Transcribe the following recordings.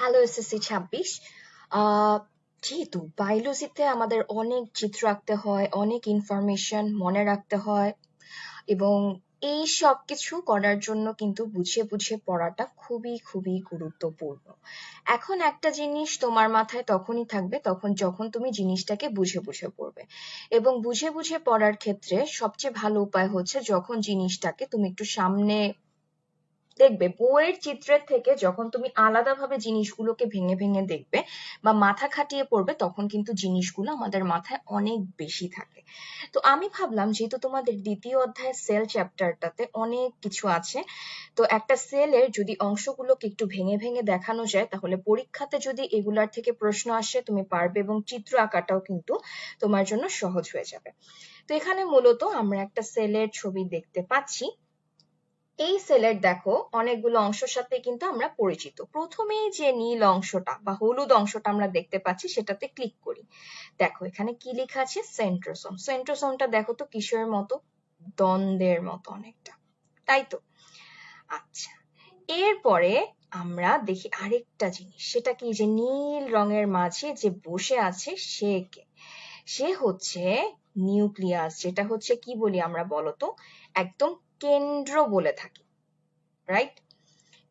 Hello SSC ছাব্বিশ। যেহেতু বায়োলজিতে আমাদের অনেক চিত্র আঁকতে হয়, অনেক ইনফরমেশন মনে রাখতে হয় এবং এই সব কিছু করার জন্য কিন্তু বুঝে বুঝে পড়াটা খুবই খুবই গুরুত্বপূর্ণ। এখন একটা জিনিস তোমার মাথায় তখনই থাকবে তখন যখন তুমি জিনিসটাকে বুঝে বুঝে পড়বে এবং বুঝে বুঝে পড়ার ক্ষেত্রে সবচেয়ে ভালো উপায় হচ্ছে যখন জিনিসটাকে তুমি একটু সামনে দেখবে, বইয়ের চিত্রের থেকে যখন তুমি আলাদাভাবে জিনিসগুলোকে ভেঙে ভেঙে দেখবে বা মাথা খাটিয়ে পড়বে, তখন কিন্তু জিনিসগুলো আমাদের মাথায় অনেক বেশি থাকে। তো আমি ভাবলাম, যেহেতু তোমাদের দ্বিতীয় অধ্যায়ের সেল চ্যাপ্টারটাতে অনেক কিছু আছে, তো একটা সেলের যদি অংশগুলোকে একটু ভেঙে ভেঙে দেখানো যায়, তাহলে পরীক্ষাতে যদি এগুলার থেকে প্রশ্ন আসে, তুমি পারবে এবং চিত্র আঁকাটাও কিন্তু তোমার জন্য সহজ হয়ে যাবে। তো এখানে মূলত আমরা একটা সেলের ছবি দেখতে পাচ্ছি। এই সেলের দেখো অনেকগুলো অংশের সাথে কিন্তু আমরা পরিচিত। প্রথমেই যে নীল অংশটা বা হলুদ অংশটা আমরা দেখতে পাচ্ছি সেটাতে ক্লিক করি। দেখো এখানে কি লেখা আছে? সেন্ট্রোসোম সেন্ট্রোসোমটা দেখো তো কিসের মতো? দ্বন্দ্বের মতো অনেকটা। তাই তো? আচ্ছা। এরপরে আমরা দেখি আরেকটা জিনিস। সেটা কি? যে নীল রঙের মাঝে যে বসে আছে সে কে? সে হচ্ছে নিউক্লিয়াস। যেটা হচ্ছে কি বলি আমরা বলতো? একদম কেন্দ্র বলে থাকি রাইট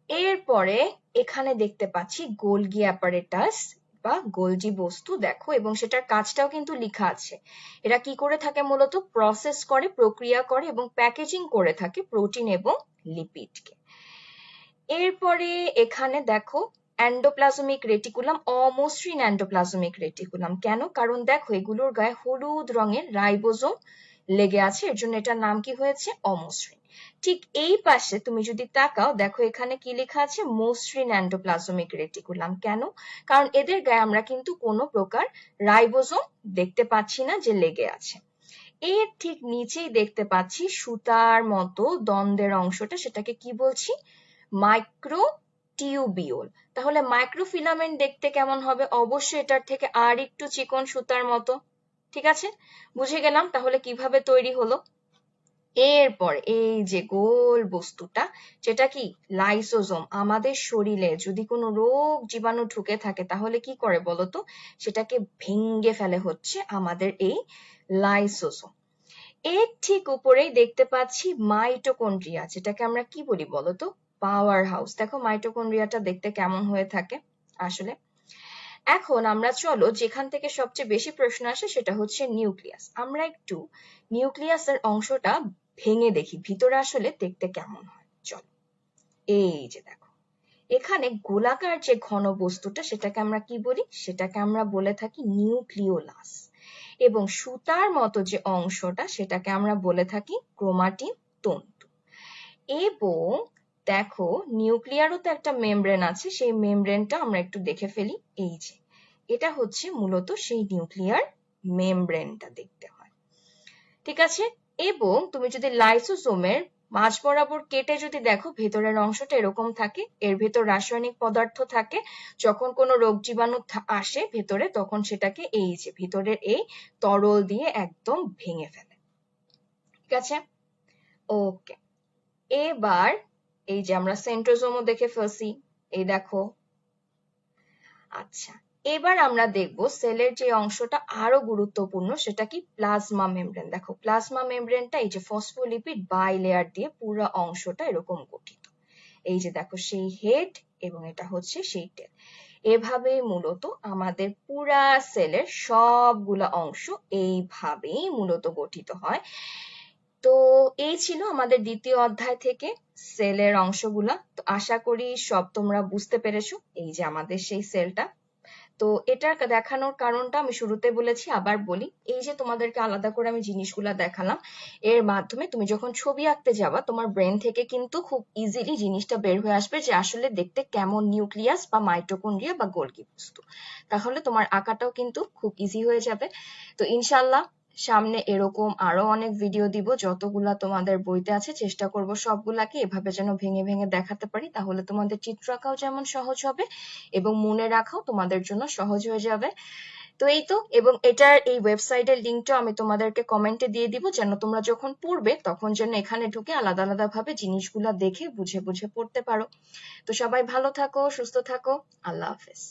এরপরে এখানে দেখতে পাচ্ছি গোলগি অ্যাপারেটাস বা গোলজি বস্তু, দেখো, এবং সেটার কাজটাও কিন্তু লেখা আছে। এরা কি করে থাকে মূলত? প্রসেস করে, প্রক্রিয়া করে এবং প্যাকেজিং করে থাকে প্রোটিন এবং লিপিডকে এরপরে এখানে দেখো অ্যান্ডোপ্লাজমিক রেটিকুলাম অমসৃণ অ্যান্ডোপ্লাজমিক রেটিকুলাম কেন? কারণ দেখো, এগুলোর গায়ে হলুদ রঙের রাইবোজোম লেগে আছে, এর জন্য এটার নাম কি হয়েছে? অমসৃণ। ঠিক এই পাশে তুমি যদি তাকাও, দেখো এখানে কি লেখা আছে? মসৃণ অ্যান্ডোপ্লাজমিক রেটিকুলাম কেন? কারণ এদের গায়ে আমরা কিন্তু কোনো প্রকার রাইবোজোম দেখতে পাচ্ছি না যে লেগে আছে। এর ঠিক নিচেই দেখতে পাচ্ছি সুতার মতো দ্বন্দ্বের অংশটা, সেটাকে কি বলছি? মাইক্রো টিউবিওল তাহলে মাইক্রোফিলামেন্ট দেখতে কেমন হবে? অবশ্যই এটার থেকে আর একটু চিকন সুতার মতো। ঠিক আছে? বুঝে গেলাম? তাহলে কীভাবে তৈরি হলো? এরপর এই যে গোল বস্তুটা যেটা কি? লাইসোজোম আমাদের শরীরে যদি কোনো রোগ জীবাণু ঢুকে থাকে, তাহলে কি করে বলতো? সেটাকে ভেঙ্গে ফেলে হচ্ছে আমাদের এই লাইসোজোম এর ঠিক উপরেই দেখতে পাচ্ছি মাইটোকন্ড্রিয়া যেটাকে আমরা কি বলি বলতো? পাওয়ার হাউস দেখো মাইটোকন্ড্রিয়াটা দেখতে কেমন হয়ে থাকে আসলে। এখন আমরা চলো যেখান থেকে সবচেয়ে বেশি প্রশ্ন আসে সেটা হচ্ছে নিউক্লিয়াস। আমরা একটু নিউক্লিয়াসের অংশটা ভেঙে দেখি, ভিতরে আসলে দেখতে কেমন হয়। চলো, এই যে দেখো, এখানে গোলাকার যে ঘন বস্তুটা সেটাকে আমরা কি বলি? সেটাকে আমরা বলে থাকি নিউক্লিওলাস। এবং সুতার মতো যে অংশটা সেটাকে আমরা বলে থাকি ক্রোমাটিন তন্তু। এবং দেখো, নিউক্লিয়ারও তো একটা মেমব্রেন আছে, সেই মেমব্রেনটা আমরা একটু দেখে ফেলি। এই যে, এটা হচ্ছে মূলত সেই নিউক্লিয়ার মেমব্রেনটা দেখতে হয়। ঠিক আছে? এবং তুমি যদি লাইসোসোমের মাঝ বরাবর কেটে যদি দেখো, ভেতরের অংশটা এরকম থাকে, এর ভেতর রাসায়নিক পদার্থ থাকে, যখন কোনো রোগ জীবাণু আসে ভেতরে, তখন সেটাকে এই যে, ভেতরের এই তরল দিয়ে একদম ভেঙে ফেলে। ঠিক আছে? ওকে। এবার এই যে আমরা সেন্ট্রোজোমও দেখে ফেলছি, এই দেখো। আচ্ছা এবার আমরা দেখব সেলের যে অংশটা আরও গুরুত্বপূর্ণ, সেটা কি? Plasma membrane. দেখো, প্লাজমা মেমব্রেনটা এই যে ফসফোলিপিড বাই লেয়ার দিয়ে পুরো অংশটা এরকম গঠিত। এই যে দেখো, সেই হেড এবং এটা হচ্ছে সেই টেল এভাবেই মূলত আমাদের পুরা সেলের সবগুলা অংশ এইভাবেই মূলত গঠিত হয়। তো এই ছিল আমাদের দ্বিতীয় অধ্যায় থেকে সেলের অংশগুলা। তো আশা করি সব তোমরা বুঝতে পেরেছ, এই যে আমাদের সেই সেলটা। তো এটা দেখানোর কারণটা আমি শুরুতে বলেছি, আবার বলি। এই যে তোমাদেরকে আলাদা করে আমি জিনিসগুলা দেখালাম, এর মাধ্যমে তুমি যখন ছবি আঁকতে যাবা, তোমার ব্রেন থেকে কিন্তু খুব ইজিলি জিনিসটা বের হয়ে আসবে যে আসলে দেখতে কেমন নিউক্লিয়াস বা মাইটোকন্ড্রিয়া বা গোলকি বস্তু। তাহলে তোমার আঁকাটাও কিন্তু খুব ইজি হয়ে যাবে। তো ইনশাল্লাহ সামনে এরকম আরও অনেক ভিডিও দিব, যতগুলা তোমাদের বইতে আছে, চেষ্টা করব সবগুলাকে এভাবে যেন ভেঙে ভেঙে দেখাতে পারি, তাহলে তোমাদের চিত্র আঁকাও যেমন সহজ হবে এবং মনে রাখাও তোমাদের জন্য সহজ হয়ে যাবে। তো এই তো, এবং এটার এই ওয়েবসাইটের লিঙ্কটা আমি তোমাদেরকে কমেন্টে দিয়ে দিব, যেন তোমরা যখন পড়বে তখন যেন এখানে ঢুকে আলাদা আলাদা ভাবে জিনিসগুলা দেখে বুঝে বুঝে পড়তে পারো। তো সবাই ভালো থাকো, সুস্থ থাকো, আল্লাহ হাফেজ।